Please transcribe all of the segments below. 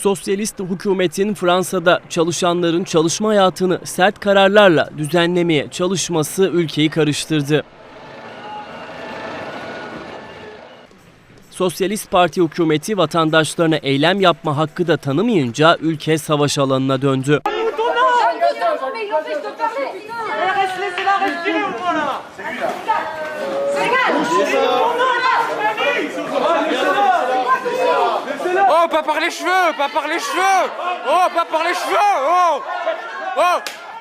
Sosyalist hükümetin Fransa'da çalışanların çalışma hayatını sert kararlarla düzenlemeye çalışması ülkeyi karıştırdı. Sosyalist Parti hükümeti vatandaşlarına eylem yapma hakkı da tanımayınca ülke savaş alanına döndü. Oh, pas par les cheveux, pas par les cheveux Oh, pas par les cheveux Oh Oh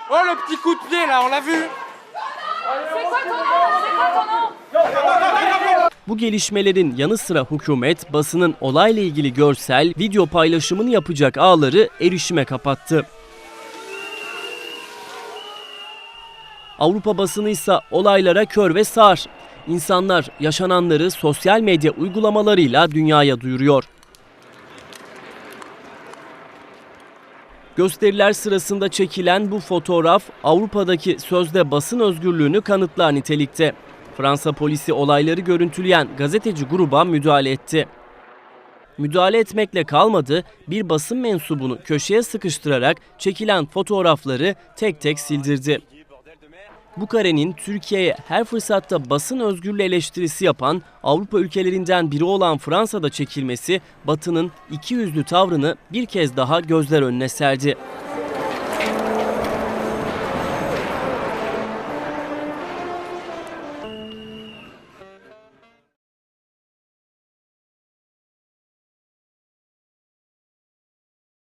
Oh, le petit coup de pied là, on l'a vu Bu gelişmelerin yanı sıra hükümet basının olayla ilgili görsel, video paylaşımını yapacak ağları erişime kapattı. Avrupa basını ise olaylara kör ve sağır. İnsanlar yaşananları sosyal medya uygulamalarıyla dünyaya duyuruyor. Gösteriler sırasında çekilen bu fotoğraf Avrupa'daki sözde basın özgürlüğünü kanıtlar nitelikte. Fransa polisi olayları görüntüleyen gazeteci gruba müdahale etti. Müdahale etmekle kalmadı, bir basın mensubunu köşeye sıkıştırarak çekilen fotoğrafları tek tek sildirdi. Bu karenin Türkiye'ye her fırsatta basın özgürlüğü eleştirisi yapan Avrupa ülkelerinden biri olan Fransa'da çekilmesi Batı'nın ikiyüzlü tavrını bir kez daha gözler önüne serdi.